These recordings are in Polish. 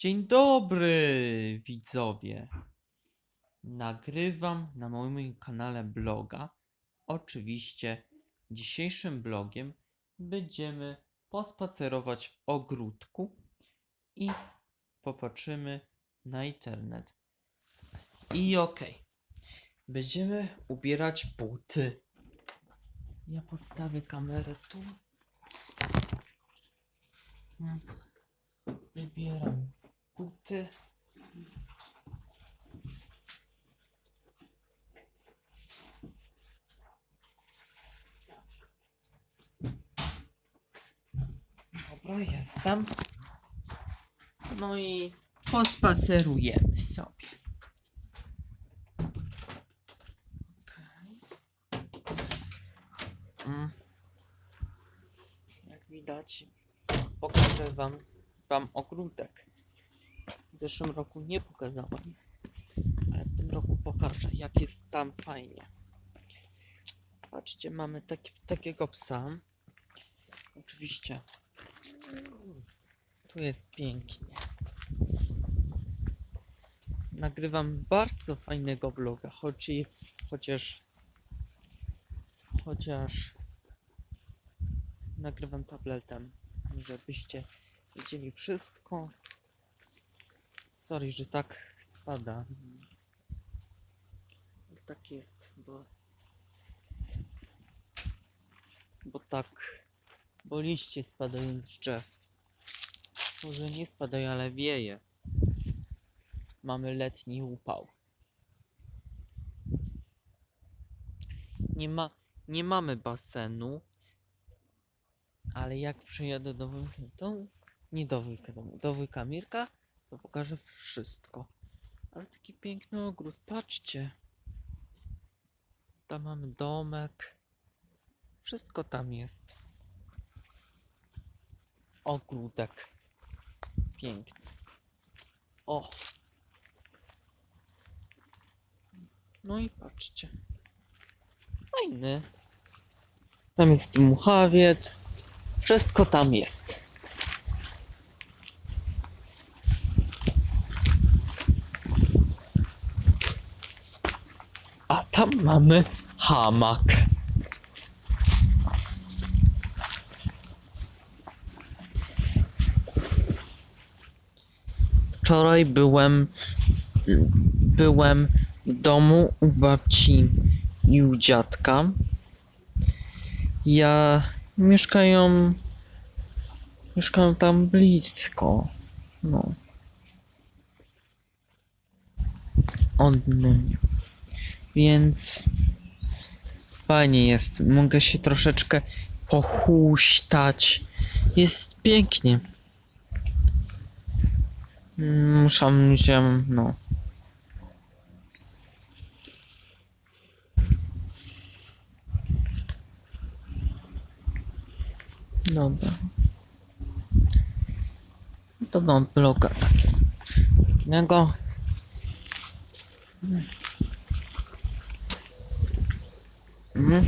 Dzień dobry, widzowie. Nagrywam na moim kanale bloga. Oczywiście dzisiejszym blogiem będziemy pospacerować w ogródku i popatrzymy na internet. I okej. Będziemy ubierać buty. Ja postawię kamerę tu. Hmm. Wybieram buty. Dobra, jestem. No i pospacerujemy sobie. Mm. Jak widać, pokażę wam, wam ogródek. W zeszłym roku nie pokazałem, ale w tym roku pokażę, jak jest tam fajnie. Patrzcie, mamy taki, takiego psa. Oczywiście. Tu jest pięknie. Nagrywam bardzo fajnego vloga, choć, i- chociaż chociaż nagrywam tabletem, żebyście widzieli wszystko. Sorry, że tak pada. Tak jest, bo bo tak bo liście spadają z drzew. Może nie spadają, ale wieje. Mamy letni upał. Nie ma nie mamy basenu, ale jak przyjadę do wujka, to nie do wujka domu, do wujka Mirka, to pokażę wszystko. Ale taki piękny ogród, patrzcie. Tam mamy domek. Wszystko tam jest. Ogródek. Piękny. O! No i patrzcie. Fajny. Tam jest dmuchawiec. Wszystko tam jest. A tam mamy hamak. Wczoraj byłem byłem w domu u babci i u dziadka. Ja mieszkają mieszkają tam blisko. No. Od mnie. Więc fajnie jest. Mogę się troszeczkę pochuśtać. Jest pięknie. Muszę się, no. Dobra. To mam bloga takiego. Mhm.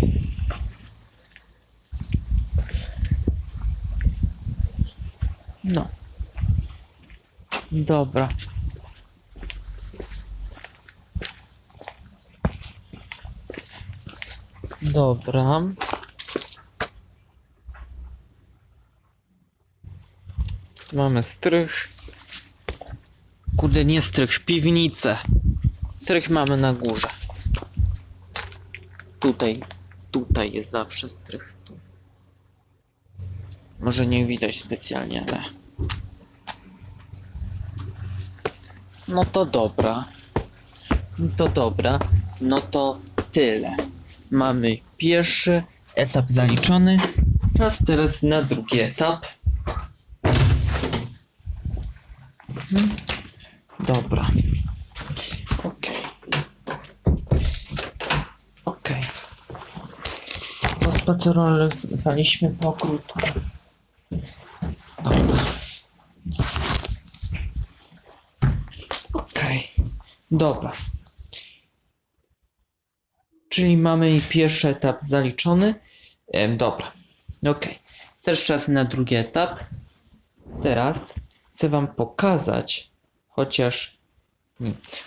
No. Dobra. Dobra. Mamy strych. Kurde, nie strych, piwnicę. Strych mamy na górze. Tutaj, tutaj jest zawsze strych. Tu. Może nie widać specjalnie, ale. No to dobra. No to dobra. No to tyle. Mamy pierwszy etap zaliczony. Czas teraz na drugi etap. Mhm. Pospacerowaliśmy po ogródku. Dobra. Okej. Dobra. Czyli mamy pierwszy etap zaliczony. Dobra. Okej. Też czas na drugi etap. Teraz chcę wam pokazać, chociaż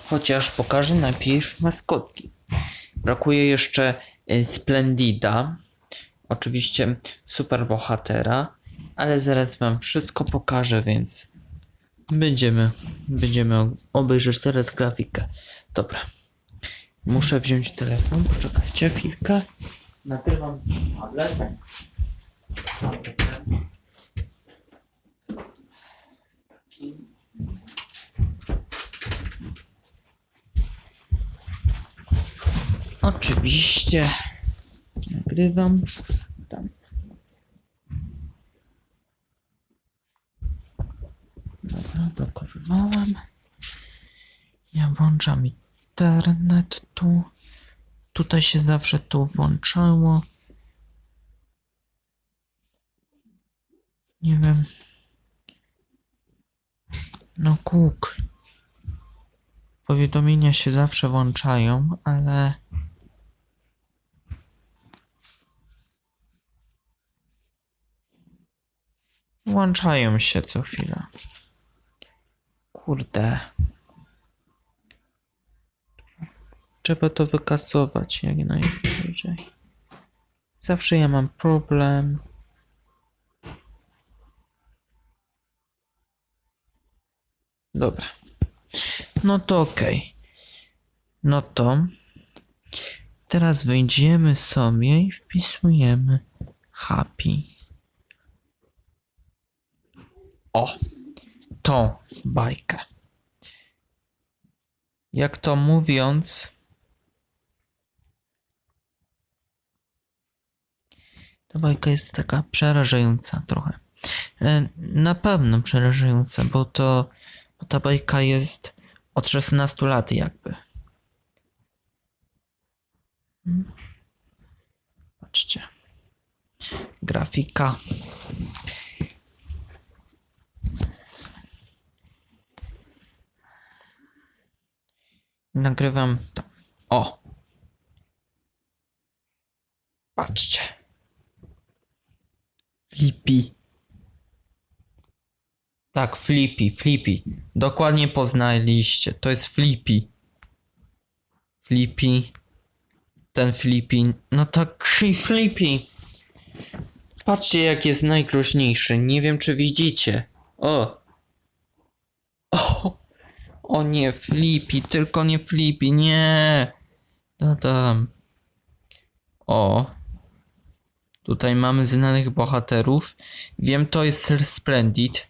chociaż pokażę najpierw maskotki. Brakuje jeszcze y, Splendida, oczywiście super bohatera, ale zaraz wam wszystko pokażę, więc będziemy, będziemy obejrzeć teraz grafikę. Dobra. Muszę wziąć telefon, poczekajcie chwilkę. Nagrywam tablet. Oczywiście. Nagrywam. Dobra, blokowywałam. Ja włączam internet tu. Tutaj się zawsze to włączało. Nie wiem. No kuk. Powiadomienia się zawsze włączają, ale... Włączają się co chwilę. Kurde. Trzeba to wykasować jak najbliżej. Zawsze ja mam problem. Dobra. No to okej. No to teraz wejdziemy sobie i wpisujemy happy. O, tą bajkę. Jak to mówiąc, ta bajka jest taka przerażająca trochę. E, Na pewno przerażająca, bo to bo ta bajka jest od 16 lat jakby. Patrzcie. Grafika. Nagrywam tam. O! Patrzcie. Flippy. Tak, Flippy, Flippy. Dokładnie poznaliście. To jest Flippy. Flippy. Ten Flippy. No tak, Flippy. Patrzcie, jak jest najgroźniejszy. Nie wiem, czy widzicie. O! O! O nie, Flippy, tylko nie Flippy, nie! No tam. O. Tutaj mamy znanych bohaterów. Wiem, to jest Splendid.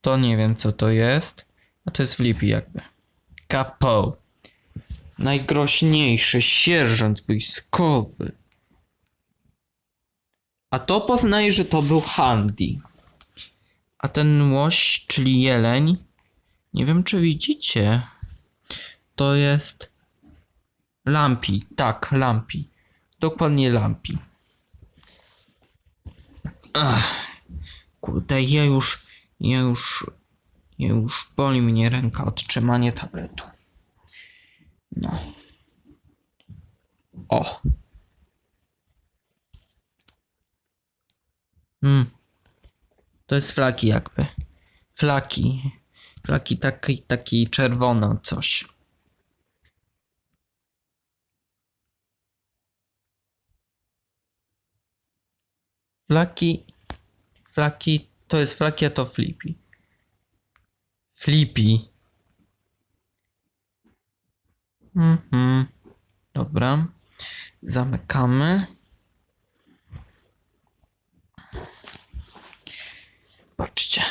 To nie wiem, co to jest. A to jest Flippy jakby. Capo. Najgroźniejszy sierżant wojskowy. A to poznaje, że to był Handy. A ten łoś, czyli jeleń, nie wiem, czy widzicie. To jest Lampi. Tak, Lampi. Dokładnie Lampi. Ach, kurde, ja już, ja już, ja już boli mnie ręka od trzymania tabletu. No. O. Mm. To jest flaki jakby. Flaki. Flaki taki, taki czerwono coś. Flaki. Flaki. To jest flaki, a to flippy. Flippy. Mhm. Dobra. Zamykamy. Patrzcie.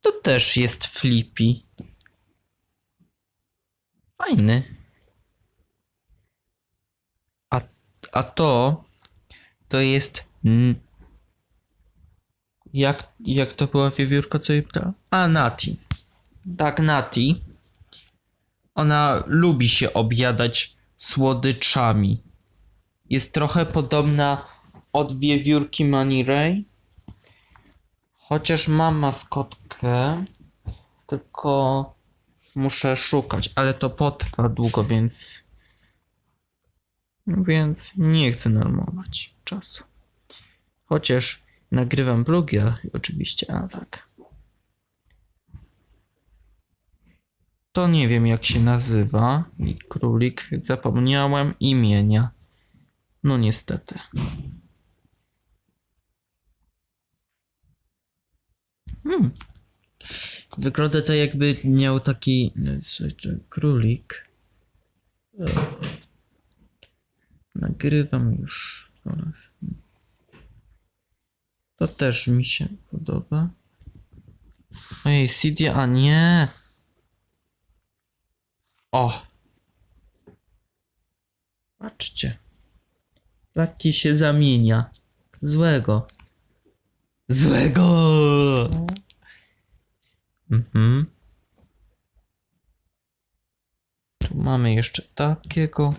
To też jest Flippy. Fajny. A, a to to jest. Jak, jak to była wiewiórka, co jej pytała? A, Nati. Tak, Nati. Ona lubi się objadać słodyczami. Jest trochę podobna od wiewiórki Money Ray. Chociaż mam maskotkę, tylko muszę szukać, ale to potrwa długo, więc. Więc nie chcę normować czasu. Chociaż nagrywam blogi, oczywiście, a tak. To nie wiem jak się nazywa. Królik, zapomniałem imienia. No niestety. Hmm. Wygląda to jakby miał taki czy królik. Nagrywam już po. To też mi się podoba. Ej, CD, a nie. O! Patrzcie. Jaki się zamienia. Złego. Złego! Mhm. Tu mamy jeszcze takiego.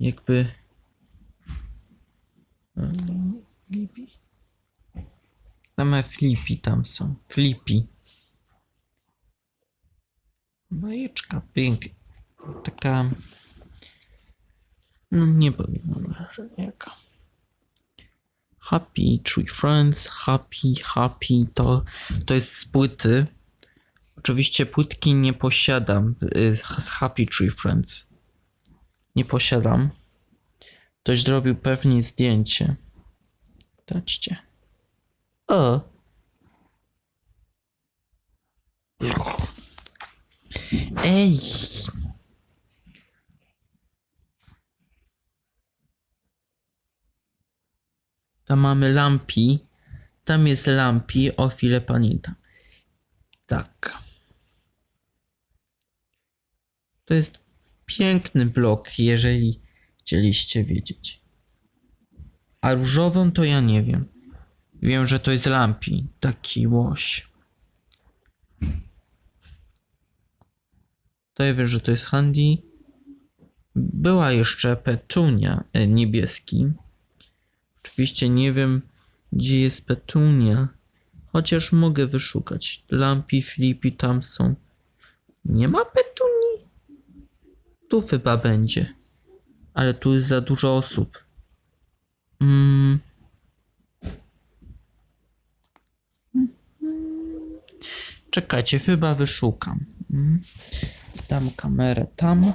Jakby. Mm, Flippy? Same flippy tam są. Flippy. Bajeczka pink. Taka. No nie powiem, że jaka. Happy Tree Friends, Happy, Happy to, to jest z płyty. Oczywiście płytki nie posiadam y, z Happy Tree Friends. Nie posiadam. Ktoś zrobił pewnie zdjęcie. Patrzcie. O! Ej! Tam mamy lampi. Tam jest lampi, o chwilę pamiętam. Tak. To jest piękny blok, jeżeli chcieliście wiedzieć. A różową to ja nie wiem. Wiem, że to jest lampi. Taki łoś. To ja wiem, że to jest handy. Była jeszcze petunia e, niebieski. Oczywiście nie wiem, gdzie jest petunia. Chociaż mogę wyszukać. Lampi, flippy tam są. Nie ma petunii? Tu chyba będzie. Ale tu jest za dużo osób. Mm. Czekajcie, chyba wyszukam. Mm. Dam kamerę tam.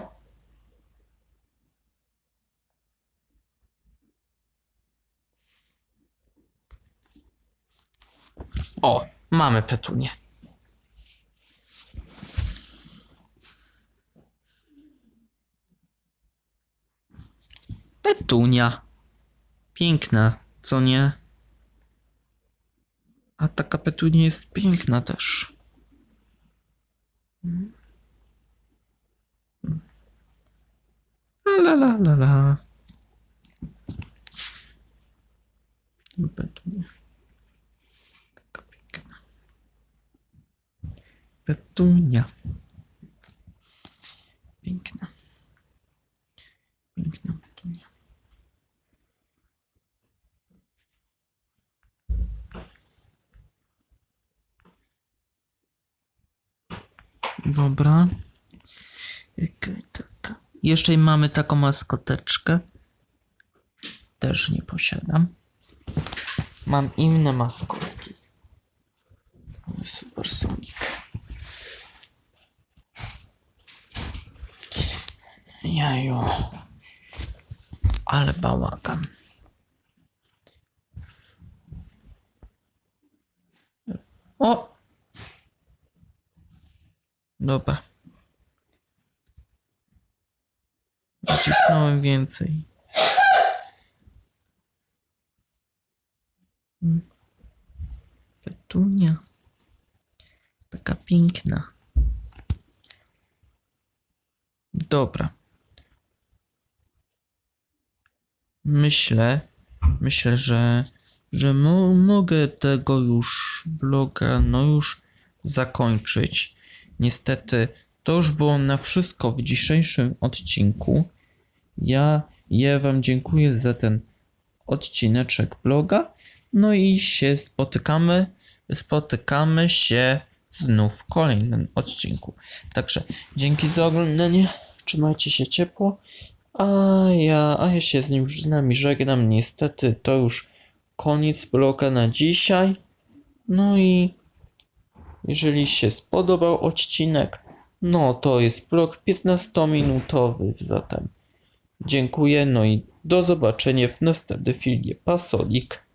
O, mamy petunię. Petunia. Piękna, co nie? A taka petunia jest piękna też. La la la la. Petunia. Taka piękna. Petunia. Piękna. Piękna petunia. Dobra. Jeszcze mamy taką maskoteczkę. Też nie posiadam. Mam inne maskotki. Jaju. Ale bałagan. O! Dobra. Nacisnąłem więcej. Mm. Petunia. Taka piękna. Dobra. Myślę, myślę, że, że mo mogę tego już bloga, no już zakończyć. Niestety, to już było na wszystko w dzisiejszym odcinku. Ja, ja Wam dziękuję za ten odcineczek bloga. No i się spotykamy, spotykamy się znów w kolejnym odcinku. Także dzięki za oglądanie. Trzymajcie się ciepło A ja, a ja się z nim z nami żegnam. Niestety to już koniec bloga na dzisiaj. No i jeżeli się spodobał odcinek, no to jest blog 15-minutowy zatem. Dziękuję, no i do zobaczenia w następnym filmie. Pasolik.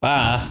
Pa!